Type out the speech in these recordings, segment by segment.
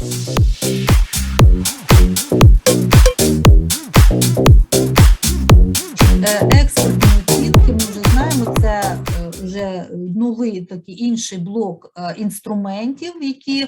Е, оцінки, ми вже знаємо, це е, вже новий такий інший блок е, інструментів, які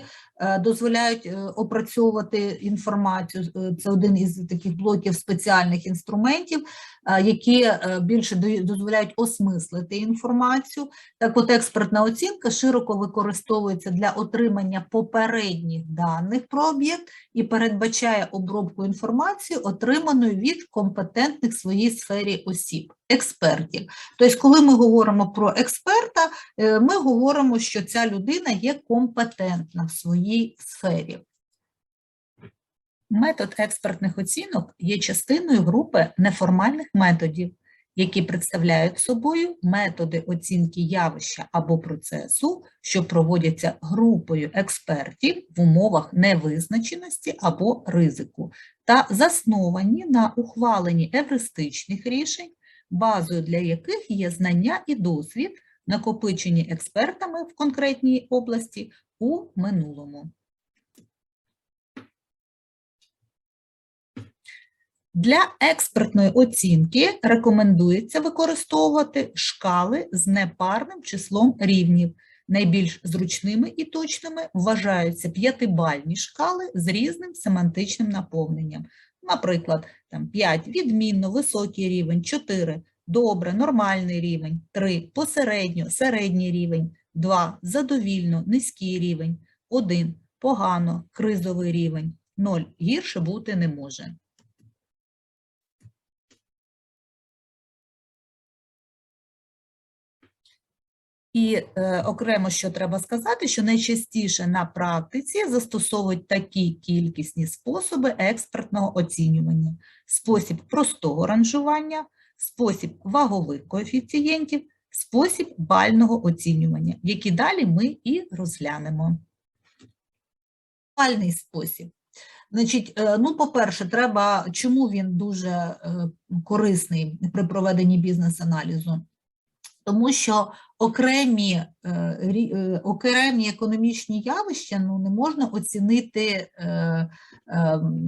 дозволяють е, опрацьовувати інформацію. Е, Це один із таких блоків спеціальних інструментів, е, які е, більше дозволяють осмислити інформацію. Так от експертна оцінка широко використовується для отримання попередніх даних про об'єкт і передбачає обробку інформації, отриманої від компетентних в своїй сфері осіб, експертів. Тобто, коли ми говоримо про експерта, е, ми говоримо, що ця людина є компетентна в своїй сфері. Метод експертних оцінок є частиною групи неформальних методів, які представляють собою методи оцінки явища або процесу, що проводяться групою експертів в умовах невизначеності або ризику, та засновані на ухваленні евристичних рішень, базою для яких є знання і досвід, накопичені експертами в конкретній області у минулому. Для експертної оцінки рекомендується використовувати шкали з непарним числом рівнів. Найбільш зручними і точними вважаються п'ятибальні шкали з різним семантичним наповненням. Наприклад, там 5 – відмінно, високий рівень, 4 – добре, нормальний рівень, 3 – посередньо, середній рівень, 2 – задовільно, низький рівень, 1 – погано, кризовий рівень, 0 – гірше бути не може. І е, окремо, що треба сказати, що найчастіше на практиці застосовують такі кількісні способи експертного оцінювання: спосіб простого ранжування, спосіб вагових коефіцієнтів, спосіб бального оцінювання, які далі ми і розглянемо. Бальний спосіб. Значить, е, ну, по-перше, треба, чому він дуже е, корисний при проведенні бізнес-аналізу? Тому що окремі, е, е, окремі економічні явища ну, не можна оцінити, е,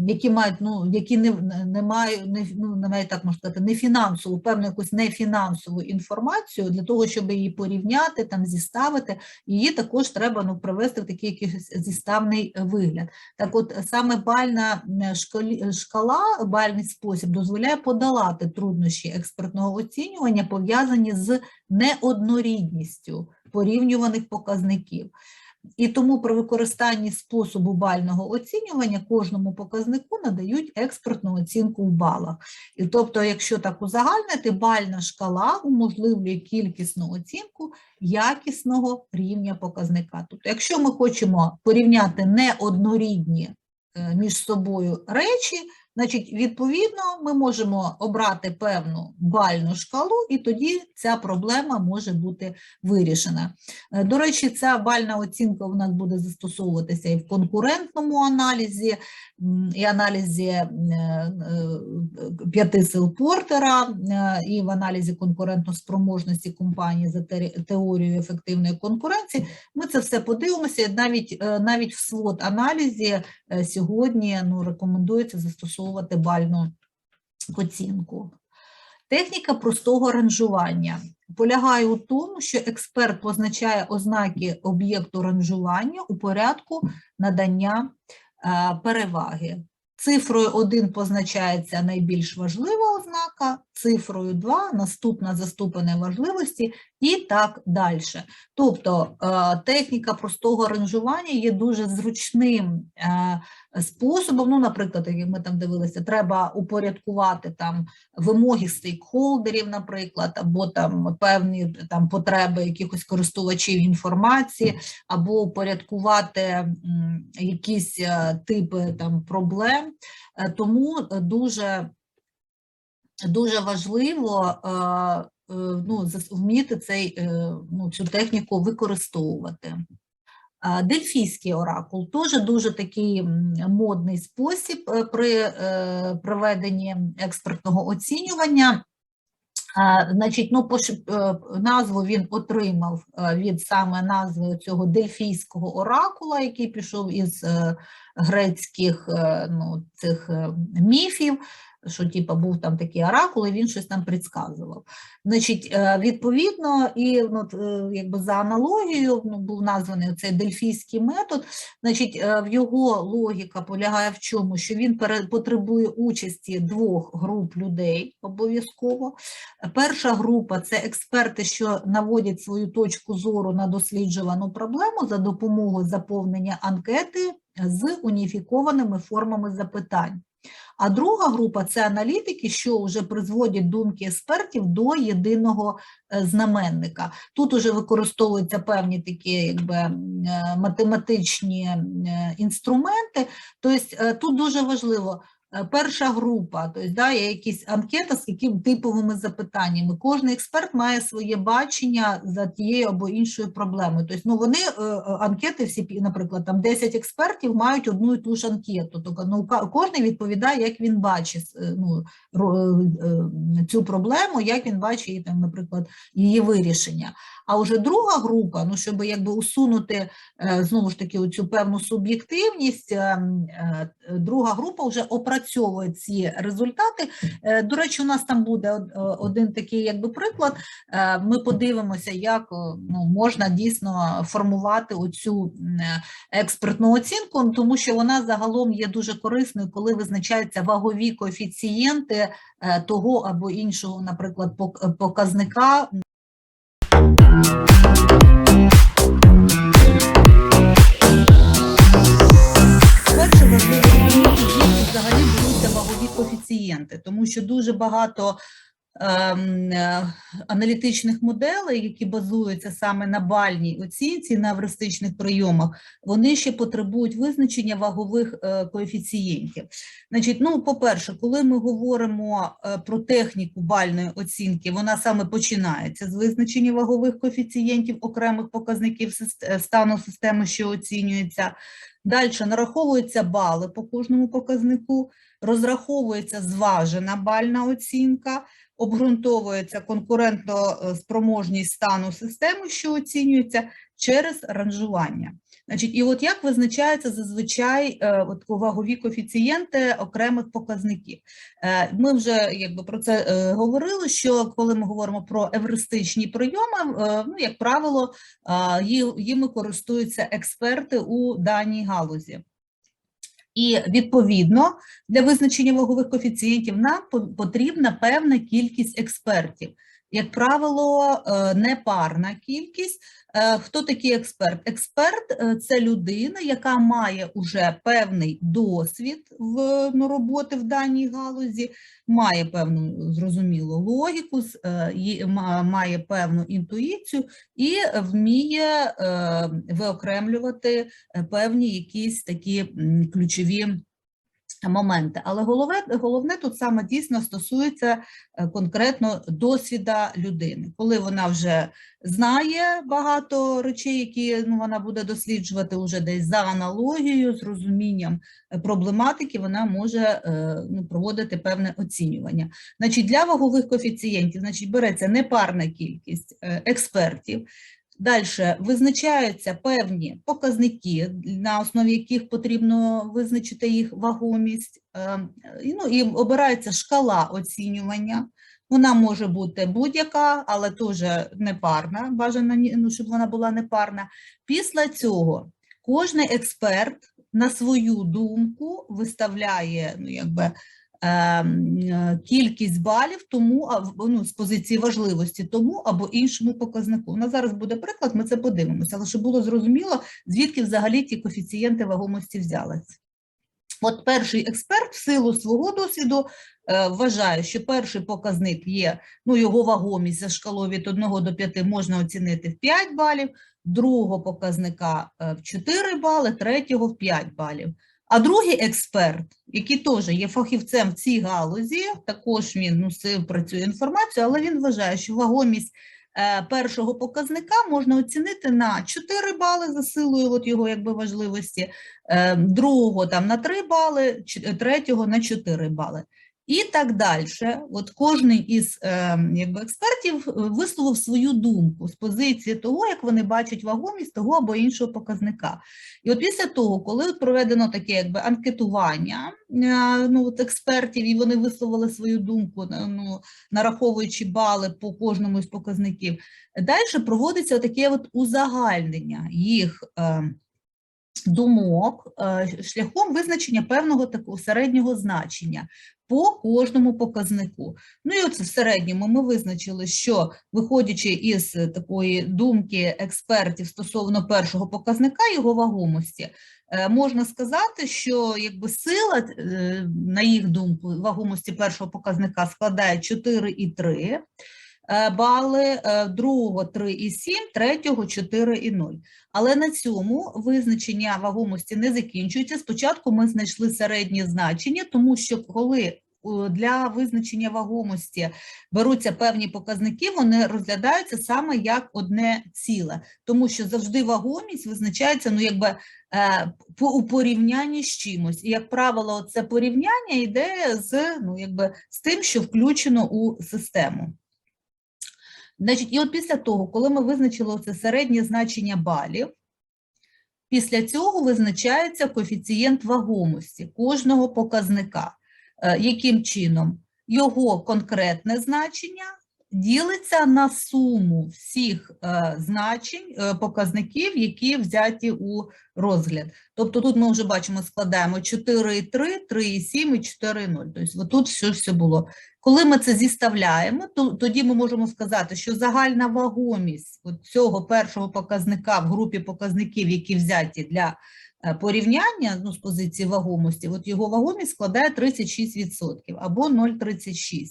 які мають, ну, які не, не мають, не, ну, не так можна сказати, не фінансову, певну якусь нефінансову інформацію для того, щоб її порівняти, там, зіставити, її також треба ну, привести в такий якийсь зіставний вигляд. Так от саме бальна шкалі, шкала, бальний спосіб дозволяє подолати труднощі експертного оцінювання, пов'язані з неоднорідністю порівнюваних показників. І тому при використанні способу бального оцінювання кожному показнику надають експертну оцінку в балах. І тобто, якщо так узагальнити, бальна шкала уможливлює кількісну оцінку якісного рівня показника. Тобто, якщо ми хочемо порівняти неоднорідні е, між собою речі, Значить, відповідно, ми можемо обрати певну бальну шкалу, і тоді ця проблема може бути вирішена. Е, До речі, ця бальна оцінка у нас буде застосовуватися і в конкурентному аналізі, і аналізі е, е, п'яти сил Портера, і в аналізі конкурентоспроможності компанії за теорією ефективної конкуренції. Ми це все подивимося. Навіть, навіть в свод аналізі сьогодні ну, рекомендується застосовувати бальну оцінку. Техніка простого ранжування полягає у тому, що експерт позначає ознаки об'єкту ранжування у порядку надання е, переваги. Цифрою 1 позначається найбільш важлива ознака, цифрою 2 наступна за ступенем важливості і так далі. Тобто е, техніка простого ранжування є дуже зручним е, способом. Ну, наприклад, як ми там дивилися, треба упорядкувати там вимоги стейкхолдерів, наприклад, або там певні там потреби якихось користувачів інформації, або упорядкувати якісь е, типи там проблем. Тому дуже дуже важливо ну, вміти цей, е, ну, цю техніку використовувати. Дельфійський оракул теж дуже такий модний спосіб е, при е, проведенні експертного оцінювання. Значить, ну, е, назву він отримав е, від саме назви цього дельфійського оракула, який пішов із е, грецьких е, ну, цих е, міфів, що типу, був там такий оракул, і він щось там предсказував. Значить, е, відповідно, і ну, е, якби за аналогією ну, був названий цей дельфійський метод. Значить, е, в його логіка полягає в чому, що він потребує участі двох груп людей обов'язково. Перша група це експерти, що наводять свою точку зору на досліджувану проблему за допомогою заповнення анкети з уніфікованими формами запитань. А друга група це аналітики, що вже призводять думки експертів до єдиного е, знаменника. Тут уже використовуються певні такі якби, е, математичні е, інструменти. Тобто тут дуже важливо. Е, Перша група, тобто да, є якісь анкета з якими типовими запитаннями. Кожен експерт має своє бачення за тією або іншою проблемою. Тобто, ну вони е, е, анкети всі, наприклад, там 10 експертів мають одну і ту ж анкету. Тобто, ну кожен відповідає, як він бачить ну, цю проблему, як він бачить там, наприклад, її вирішення. А вже друга група, ну щоб якби усунути знову ж таки цю певну суб'єктивність, е, м, е, друга група вже опрацьовує ці результати. Е, До речі, у нас там буде е, один такий якби приклад. Е, Ми подивимося, як ну, можна дійсно формувати оцю експертну оцінку, тому що вона загалом є дуже корисною, коли визначаються вагові коефіцієнти того або іншого, наприклад, пок- показника коефіцієнти, тому що дуже багато аналітичних моделей, які базуються саме на бальній оцінці, на евристичних прийомах, вони ще потребують визначення вагових е, коефіцієнтів. Значить, ну, по-перше, коли ми говоримо е, про техніку бальної оцінки, вона саме починається з визначення вагових коефіцієнтів окремих показників е, стану системи, що оцінюється. Далі нараховуються бали по кожному показнику, розраховується зважена бальна оцінка, обґрунтовується конкурентно е, стану системи, що оцінюється через ранжування. Значить, і от як визначаються зазвичай е, от вагові коефіцієнти окремих показників? Е, Ми вже якби про це говорили. Що коли ми говоримо про евристичні прийоми, ну як правило, їми користуються експерти у даній галузі. І відповідно для визначення вагових коефіцієнтів нам по- потрібна певна кількість експертів. Як правило, е, непарна кількість. Е, Хто такий експерт? Експерт е, це людина, яка має уже певний досвід в ну, роботи в даній галузі, має певну зрозумілу логіку, має певну інтуїцію і вміє виокремлювати певні якісь такі ключові моменти. Але головне, головне тут саме дійсно стосується е, конкретно досвіда людини, коли вона вже знає багато речей, які ну, вона буде досліджувати уже десь за аналогією, з розумінням е, проблематики, вона може е, ну, проводити певне оцінювання. Значить, для вагових коефіцієнтів значить, береться непарна кількість експертів. Далі визначаються певні показники, на основі яких потрібно визначити їх вагомість. Ем, Ну, і обирається шкала оцінювання. Вона може бути будь-яка, але теж непарна, бажано, ну, щоб вона була непарна. Після цього кожний експерт на свою думку виставляє ну, якби, кількість балів тому, ну, з позиції важливості тому або іншому показнику. У нас зараз буде приклад, ми це подивимося, але щоб було зрозуміло, звідки взагалі ті коефіцієнти вагомості взялися. От перший експерт в силу свого досвіду е, вважає, що перший показник є, ну його вагомість за шкалою від 1 до 5 можна оцінити в 5 балів, другого показника е, в 4 бали, третього в 5 балів. А другий експерт, який теж є фахівцем в цій галузі, також він ну, працює інформацію, але він вважає, що вагомість е, першого показника можна оцінити на 4 бали за силою от його якби важливості, е, другого там на 3 бали, третього на 4 бали. І так далі. От кожен із е, якби, експертів е, висловив свою думку з позиції того, як вони бачать вагомість того або іншого показника. І от після того, коли проведено таке якби, анкетування е, ну, от експертів, і вони висловили свою думку, ну, нараховуючи бали по кожному із показників, далі проводиться таке от узагальнення їх. Думок е, шляхом визначення певного такого середнього значення по кожному показнику. Ну і оце в середньому ми визначили, що виходячи із е, такої думки експертів стосовно першого показника його вагомості, е, можна сказати, що якби сила, на їх думку, вагомості першого показника складає 4,3 е, бали, е, другого 3,7, третього 4,0. Але на цьому визначення вагомості не закінчується. Спочатку ми знайшли середнє значення, тому що коли для визначення вагомості беруться певні показники, вони розглядаються саме як одне ціле, тому що завжди вагомість визначається ну, якби, е, у порівнянні з чимось. І, як правило, це порівняння йде з, ну, якби, з тим, що включено у систему. Значить, і от після того, коли ми визначили це середнє значення балів, після цього визначається коефіцієнт вагомості кожного показника. Е, Яким чином? Його конкретне значення ділиться на суму всіх е, значень, е, показників, які взяті у розгляд. Тобто тут ми вже бачимо, складаємо 4,3, 3,7 і 4,0. Тобто отут все, все було. Коли ми це зіставляємо, то тоді ми можемо сказати, що загальна вагомість цього першого показника в групі показників, які взяті для е, порівняння ну, з позиції вагомості, от його вагомість складає 36% або 0,36.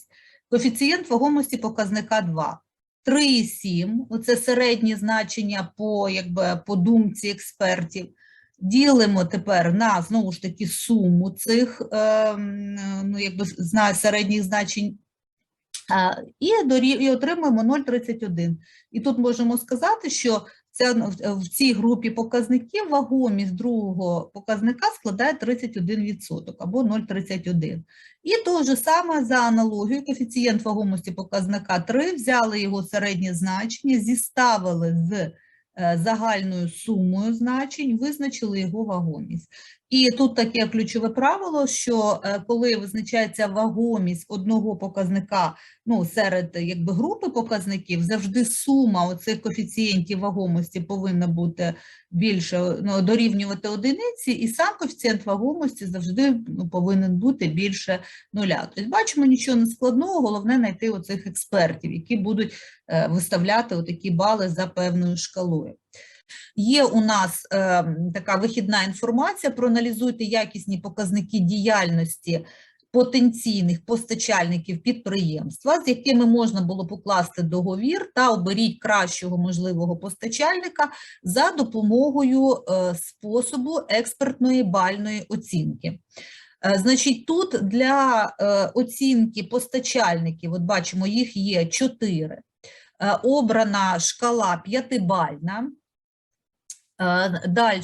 Коефіцієнт вагомості показника 2. 3,7 – оце середнє значення по, якби, по думці експертів. Ділимо тепер на, знову ж таки, суму цих е, ну, якби, середніх значень а, і, дорі- і отримуємо 0,31. І тут можемо сказати, що ця, в- в цій групі показників вагомість другого показника складає 31% або 0,31. І то же саме за аналогією, коефіцієнт вагомості показника 3, взяли його середнє значення, зіставили з е, загальною сумою значень, визначили його вагомість. І тут таке ключове правило, що е, коли визначається вагомість одного показника ну, серед якби, групи показників, завжди сума оцих коефіцієнтів вагомості повинна бути більше ну, дорівнювати одиниці, і сам коефіцієнт вагомості завжди ну, повинен бути більше нуля. Тобто, бачимо, нічого не складного, головне знайти оцих експертів, які будуть е, виставляти отакі бали за певною шкалою. Є у нас е, така вихідна інформація, проаналізуйте якісні показники діяльності потенційних постачальників підприємства, з якими можна було покласти договір, та оберіть кращого можливого постачальника за допомогою е, способу експертної бальної оцінки. Е, Значить, тут для е, оцінки постачальників, от бачимо, їх є чотири. Обрана шкала п'ятибальна. Далі,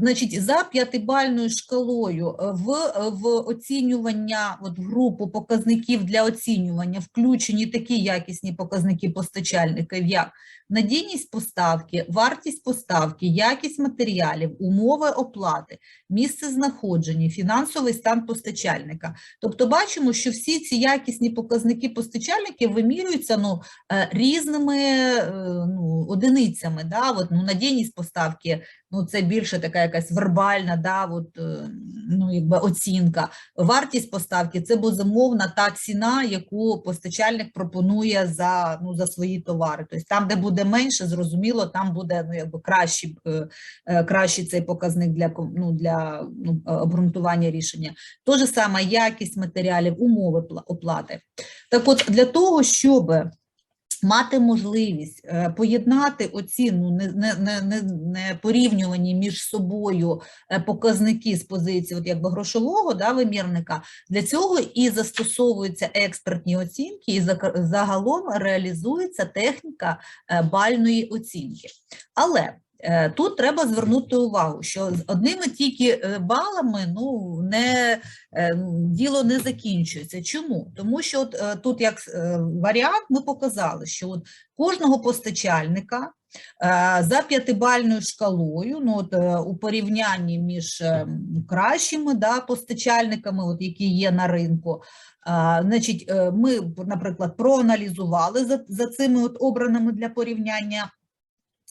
значить, за п'ятибальною шкалою е, в, в оцінювання, от в групу показників для оцінювання включені такі якісні показники постачальників, як надійність поставки, вартість поставки, якість матеріалів, умови оплати, місце знаходження, фінансовий стан постачальника. Тобто бачимо, що всі ці якісні показники постачальників вимірюються ну, е, різними е, ну, одиницями. Да? От, ну, надійність поставки ну, це більше така якась вербальна да, от, е, ну, якби оцінка. Вартість поставки це безумовна та ціна, яку постачальник пропонує за, ну, за свої товари. Тобто там, де буде менше, зрозуміло, там буде ну, якби кращий, е, е, кращий цей показник для, ну, для ну, е, обґрунтування рішення. То же саме якість матеріалів, умови оплати. Так от, для того, щоб мати можливість е, поєднати оці ну, не, не, не, не, порівнювані між собою е, показники з позиції от якби грошового да, вимірника, для цього і застосовуються експертні оцінки, і загалом реалізується техніка е, бальної оцінки. Але Тут треба звернути увагу, що з одними тільки е, балами ну, не, е, діло не закінчується. Чому? Тому що от, е, тут як е, варіант ми показали, що от кожного постачальника е, за п'ятибальною шкалою, ну, от, е, у порівнянні між е, кращими да, постачальниками, от, які є на ринку, Значить, е, ми, наприклад, проаналізували за, за цими от обраними для порівняння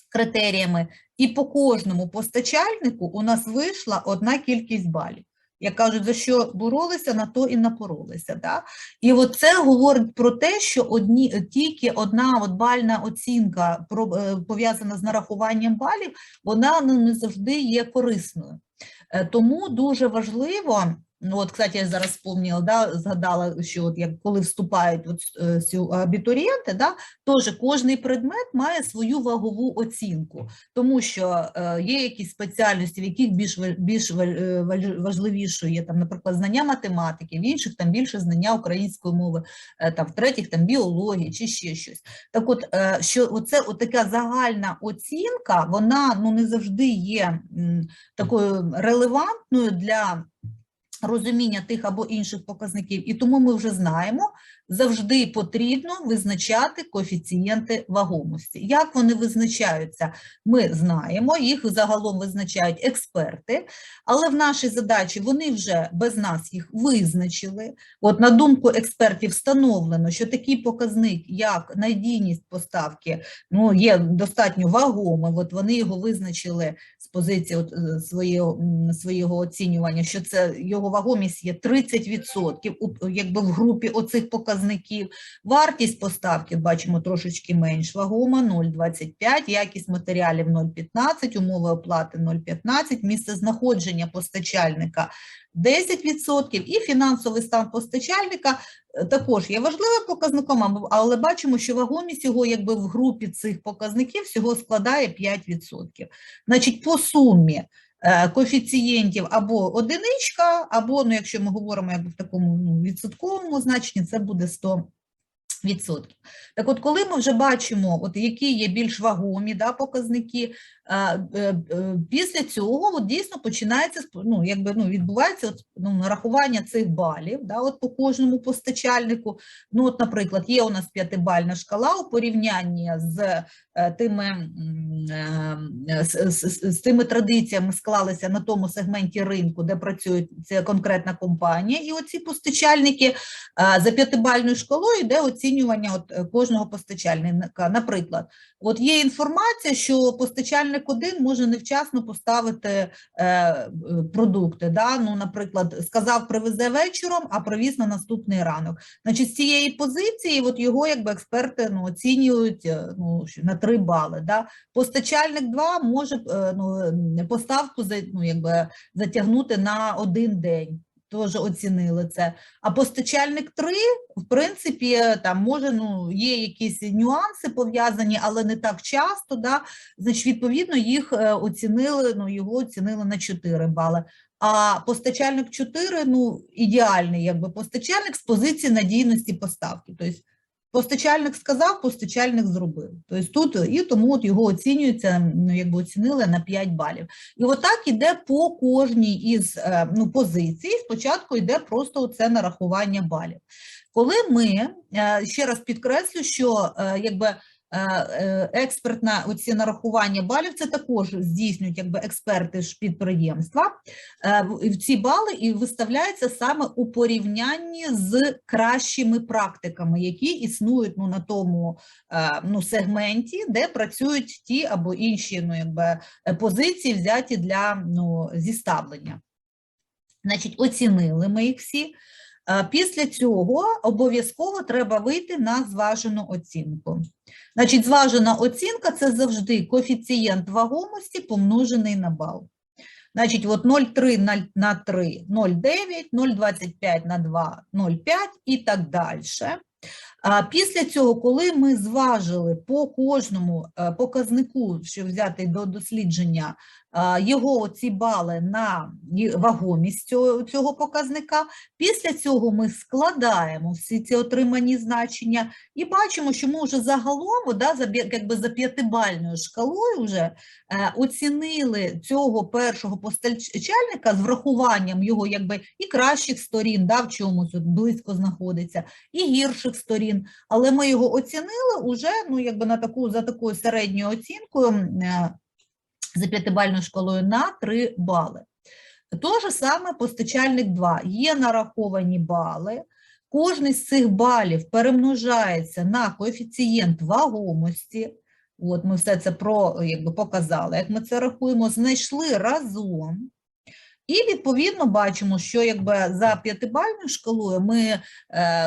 критеріями, і по кожному постачальнику у нас вийшла одна кількість балів. Як кажуть, за що боролися, на то і напоролися. Да? І от це говорить про те, що одні, тільки одна от бальна оцінка про- е, пов'язана з нарахуванням балів, вона ну, не завжди є корисною. Е, Тому дуже важливо, от, кстати, я зараз спомнила, да, згадала, що от як коли вступають от, е, абітурієнти, да, теж кожний предмет має свою вагову оцінку, тому що е, є якісь спеціальності, в яких більш, більш е, важливішою є, там, наприклад, знання математики, в інших там більше знання української мови, е, там, в третіх там біології чи ще щось. Так от, е, що оце от така загальна оцінка, вона ну, не завжди є м, такою релевантною для розуміння тих або інших показників, і тому ми вже знаємо, завжди потрібно визначати коефіцієнти вагомості. Як вони визначаються, ми знаємо, їх загалом визначають експерти, але в нашій задачі вони вже без нас їх визначили. От на думку експертів встановлено, що такий показник, як надійність поставки, ну, є достатньо вагомим, от вони його визначили з позиції от, своєго своєго оцінювання, що це його вагомість є 30%, у- якби в групі оцих показників. Вартість поставки, бачимо, трошечки менш вагома, 0,25, якість матеріалів 0,15, умови оплати 0,15, місце знаходження постачальника 10% і фінансовий стан постачальника е, також є важливим показником, але бачимо, що вагомість його якби в групі цих показників всього складає 5%. Значить, по сумі е, коефіцієнтів або одиничка, або, ну, якщо ми говоримо якби в такому ну, відсотковому значенні, це буде 100 відсотків. Так от, коли ми вже бачимо, от які є більш вагомі да, показники, е, е, після цього от дійсно починається ну, якби, ну, відбувається от, ну, нарахування цих балів да, от по кожному постачальнику. Ну, от, наприклад, є у нас п'ятибальна шкала у порівнянні з е, тими, з, з, з- тими традиціями склалися на тому сегменті ринку, де працює ця конкретна компанія, і оці постачальники За п'ятибальною шкалою йде оцінювання от е, кожного постачальника. Наприклад, от є інформація, що постачальник один може невчасно поставити е, е, продукти. Да? Ну, наприклад, сказав, привезе вечором, а привіз на наступний ранок. Значить, з цієї позиції от його якби експерти ну, оцінюють е, ну, на 3 бали. Да? Постачальник 2 може ну, поставку ну, якби, затягнути на один день. Теж оцінили це. А постачальник 3, в принципі, там може, ну, є якісь нюанси пов'язані, але не так часто, да? значить, відповідно, їх е, оцінили, ну, його оцінили на 4 бали. А постачальник 4, ну, ідеальний, якби постачальник з позиції надійності поставки. Тобто постачальник сказав, постачальник зробив. Тобто тут і тому от його оцінюється, ну, якби оцінили на 5 балів. І отак іде по кожній із е, ну, позицій. Спочатку йде просто це нарахування балів. Коли ми, е, ще раз підкреслю, що е, якби експертна оці нарахування балів, це також здійснюють якби експерти ж підприємства. Е, ці бали і виставляються саме у порівнянні з кращими практиками, які існують ну, на тому е, ну, сегменті, де працюють ті або інші ну, якби, е, позиції, взяті для ну, зіставлення. Значить, оцінили ми їх всі. Е, Після цього обов'язково треба вийти на зважену оцінку. Значить, зважена оцінка це завжди коефіцієнт вагомості помножений на бал. Значить, от 0,3 на, на 3 – 0,9, 0,25 на 2 – 0,5 і так далі. Після цього, коли ми зважили по кожному е, показнику, що взяти до дослідження, його ці бали на вагомість цього, цього показника, після цього ми складаємо всі ці отримані значення і бачимо, що ми вже загалом да, за, якби за п'ятибальною шкалою вже е, оцінили цього першого постачальника з врахуванням його якби і кращих сторін, да, в чомусь близько знаходиться, і гірших сторін, але ми його оцінили уже ну, якби на таку, за такою середньою оцінкою е, за п'ятибальною шкалою на 3 бали. То же саме постачальник 2. Є нараховані бали. Кожний з цих балів перемножається на коефіцієнт вагомості. От ми все це про, якби, показали, як ми це рахуємо, знайшли разом. І відповідно бачимо, що якби за п'ятибальною шкалою ми е,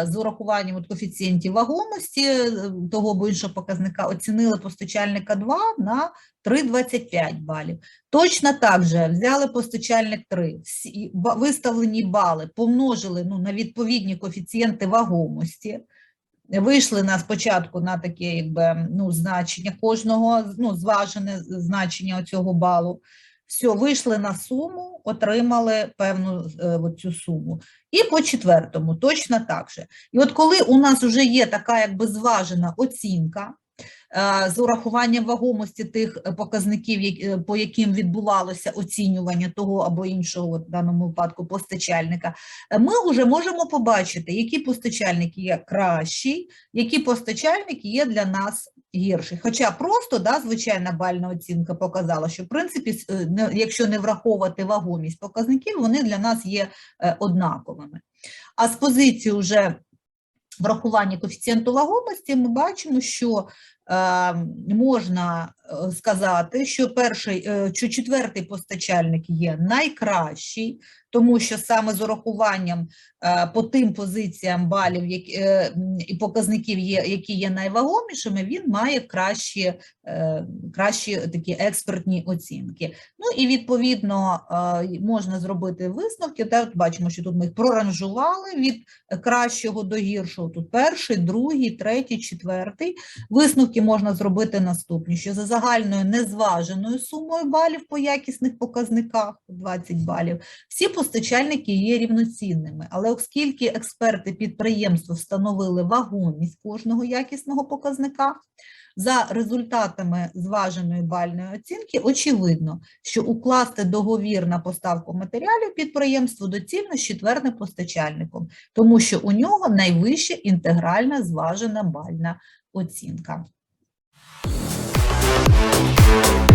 з урахуванням от коефіцієнтів вагомості е, того або іншого показника оцінили постачальника 2 на 3,25 балів. Точно так же взяли постачальник 3, всі виставлені бали помножили ну, на відповідні коефіцієнти вагомості. Вийшли на спочатку на таке якби, ну, значення кожного, ну, зважене значення цього балу. Все, вийшли на суму, отримали певну е, цю суму. І по четвертому точно так же. І от коли у нас вже є така якби зважена оцінка е, з урахуванням вагомості тих е, показників, як- е, по яким відбувалося оцінювання того або іншого, в даному випадку постачальника, е, ми вже можемо побачити, які постачальники є кращі, які постачальники є для нас гірші. Хоча просто да, звичайна бальна оцінка показала, що в принципі, е, якщо не враховувати вагомість показників, вони для нас є е, однаковими. А з позиції вже врахування коефіцієнту вагомості ми бачимо, що е, можна сказати, що перший е, чи четвертий постачальник є найкращий, тому що саме з урахуванням е, по тим позиціям балів е, і показників, є, які є найвагомішими, він має кращі, е, кращі такі експертні оцінки. Ну і відповідно е, можна зробити висновки. Та от бачимо, що тут ми їх проранжували від кращого до гіршого. Тут перший, другий, третій, четвертий. Висновки можна зробити наступні: що за загальною незваженою сумою балів по якісних показниках 20 балів, всі постачальники є рівноцінними. Але оскільки експерти підприємства встановили вагомість кожного якісного показника. За результатами зваженої бальної оцінки очевидно, що укласти договір на поставку матеріалів підприємству доцільно з четвертим постачальником, тому що у нього найвища інтегральна зважена бальна оцінка. Música